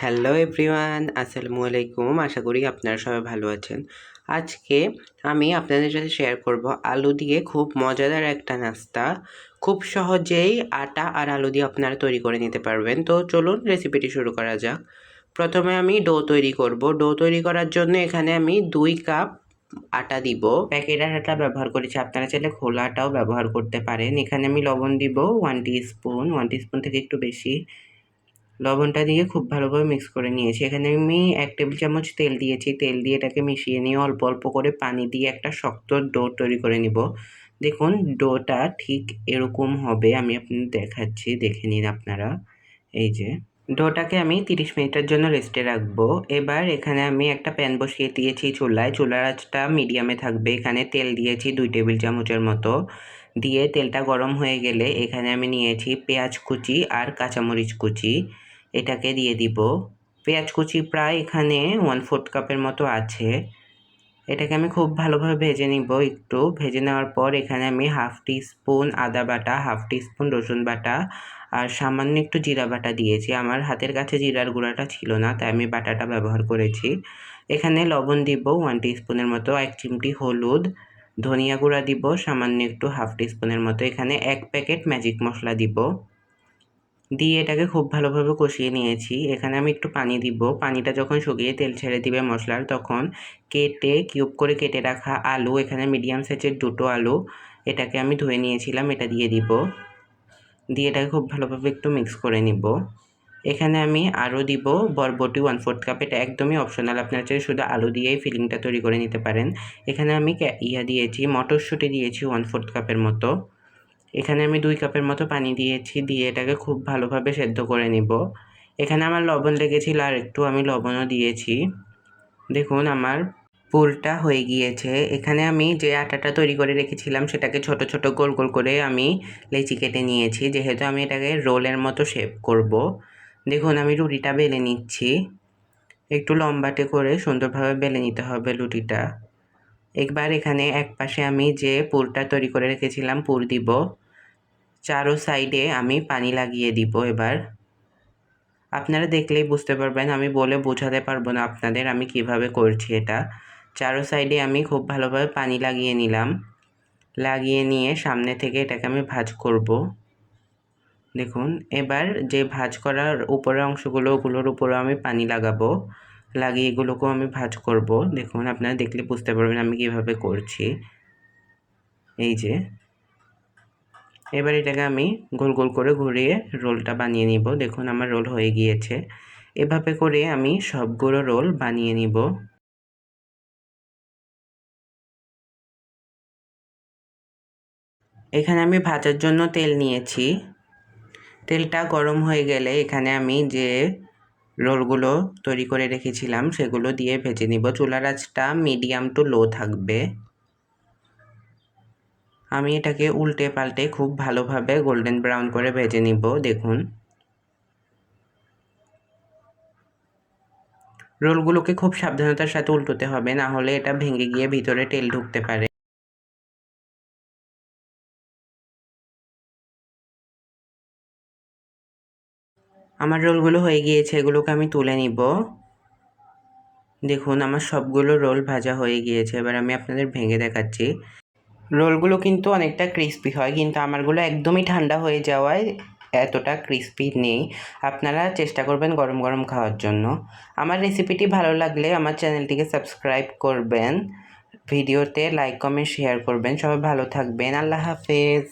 Hello everyone আসসালামু আলাইকুম আশা করি আপনারা সবাই ভালো আছেন। আজকে আমি আপনাদের সাথে শেয়ার করব আলু দিয়ে খুব মজাদার একটা নাস্তা। খুব সহজেই আটা আর আলু দিয়ে আপনারা তৈরি করে নিতে পারবেন। তো চলুন রেসিপিটি শুরু করা যাক। প্রথমে আমি ডো তৈরি করব। ডো তৈরি করার জন্য এখানে আমি দুই কাপ আটা দিব। প্যাকেটের আটা ব্যবহার করেছি। আপনারা চাইলে খোলা আটাও ব্যবহার করতে পারেন। এখানে আমি লবণ দিব ওয়ান স্পুন ওয়ান স্পুন থেকে একটু বেশি। লবণটা দিয়ে খুব ভালোভাবে মিক্স করে নিয়েছি। এখানে আমি এক টেবিল চামচ তেল দিয়েছি। তেল দিয়ে এটাকে মিশিয়ে নিয়ে অল্প অল্প করে পানি দিয়ে একটা শক্ত ডো তৈরি করে নিব। দেখুন ডোটা ঠিক এরকম হবে, আমি আপনাদের দেখাচ্ছি, দেখে নিন আপনারা। এই যে ডোটাকে আমি তিরিশ মিনিটের জন্য রেস্টে রাখব। এবার এখানে আমি একটা প্যান বসিয়ে দিয়েছি চুলায়। চুলার আঁচটা মিডিয়ামে থাকবে। এখানে তেল দিয়েছি দুই টেবিল চামচের মতো। দিয়ে তেলটা গরম হয়ে গেলে এখানে আমি নিয়েছি পেঁয়াজ কুচি আর কাঁচামরিচ কুচি। এটাকে দিয়ে দিব। পেঁয়াজ কুচি প্রায় এখানে ওয়ান ফোর্থ কাপের মতো আছে। এটাকে আমি খুব ভালোভাবে ভেজে নিব একটু। ভেজে নেওয়ার পর এখানে আমি হাফ টি স্পুন আদা বাটা হাফ টি স্পুন রসুন বাটা আর সামান্য একটু জিরা বাটা দিয়েছি। আমার হাতের কাছে জিরার গুঁড়াটা ছিল না, তাই আমি বাটাটা ব্যবহার করেছি। এখানে লবণ দিব ওয়ান টি স্পুনের মতো, এক চিমটি হলুদ। ধনিয়া গুঁড়া দিব সামান্য একটু হাফ টি স্পুনের মতো। এখানে এক প্যাকেট ম্যাজিক মশলা দিব। দিয়ে এটাকে খুব ভালোভাবে কষিয়ে নিয়েছি। এখানে আমি একটু পানি দিব। পানিটা যখন শুকিয়ে তেল ছেড়ে দিবে মশলার, তখন কেটে, কিউব করে কেটে রাখা আলু, এখানে মিডিয়াম সাইজের দুটো আলু, এটাকে আমি ধুয়ে নিয়েছিলাম, এটা দিয়ে দিব। দিয়ে এটাকে খুব ভালোভাবে একটু মিক্স করে নিব। এখানে আমি আরও দিব বরবটি ওয়ান ফোর্থ কাপ। এটা একদমই অপশনাল, আপনার চাইলে শুধু আলু দিয়েই ফিলিংটা তৈরি করে নিতে পারেন। এখানে আমি ইয়া দিয়েছি, মটরশুঁটি দিয়েছি ওয়ান ফোর্থ কাপের মতো। এখানে আমি দুই কাপের মতো পানি দিয়েছি, দিয়ে এটাকে খুব ভালোভাবে সেদ্ধ করে নিব। এখানে আমার লবণ লেগেছিল আর একটু আমি লবণও দিয়েছি। দেখুন, আমার পুরটা হয়ে গিয়েছে। এখানে আমি যে আটাটা তৈরি করে রেখেছিলাম, সেটাকে ছোট ছোট গোল গোল করে আমি লেচি কেটে নিয়েছি, যেহেতু আমি এটাকে রোলের মতো শেপ করব। দেখুন, আমি রুটিটা বেলে নিচ্ছি। একটু লম্বাটে করে সুন্দরভাবে বেলে নিতে হবে রুটিটা। একবার এখানে এক পাশে আমি যে পুরটা তৈরি করে রেখেছিলাম, পুর দিব। চারো সাইডে আমি পানি লাগিয়ে দিব এবার। আপনারা দেখলেই বুঝতে পারবেন, আমি বলে বোঝাতে পারব না আপনাদের আমি কীভাবে করছি এটা। চারো সাইডে আমি খুব ভালোভাবে পানি লাগিয়ে নিলাম। লাগিয়ে নিয়ে সামনে থেকে এটাকে আমি ভাজ করব। দেখুন, এবার যে ভাজ করার উপরের অংশগুলো, ওগুলোর উপরেও আমি পানি লাগাবো। লাগিয়ে এগুলোকেও আমি ভাজ করব। দেখুন, আপনারা দেখলে বুঝতে পারবেন আমি কীভাবে করছি। এই যে এবার এটাকে আমি গোল গোল করে ঘুরিয়ে রোলটা বানিয়ে নিব। দেখুন আমার রোল হয়ে গিয়েছে। এভাবে করে আমি সবগুলো রোল বানিয়ে নিব। এখানে আমি ভাজার জন্য তেল নিয়েছি। তেলটা গরম হয়ে গেলে এখানে আমি যে রোলগুলো তৈরি করে রেখেছিলাম সেগুলো দিয়ে ভেজে নিব। চুলার আঁচটা মিডিয়াম টু লো থাকবে। আমি এটাকে উল্টে পাল্টে খুব ভালোভাবে গোল্ডেন ব্রাউন করে ভেজে নিব, দেখুন। রোলগুলোকে খুব সাবধানতার সাথে উল্টোতে হবে, না হলে এটা ভেঙে গিয়ে ভিতরে তেল ঢুকতে পারে। আমার রোলগুলো হয়ে গিয়েছে, এগুলোকে আমি তুলে নিব। দেখুন, আমার সবগুলো রোল ভাজা হয়ে গিয়েছে, এবার আমি আপনাদের ভেঙে দেখাচ্ছি। রোলগুলো কিন্তু অনেকটা ক্রিস্পি হয়, কিন্তু আমারগুলো একদমই ঠান্ডা হয়ে যাওয়ায় এতটা ক্রিস্পি নেই। আপনারা চেষ্টা করবেন গরম গরম খাওয়ার জন্য। আমার রেসিপিটি ভালো লাগলে আমার চ্যানেলটিকে সাবস্ক্রাইব করবেন, ভিডিওতে লাইক, কমেন্ট, শেয়ার করবেন। সবাই ভালো থাকবেন। আল্লাহ হাফেজ।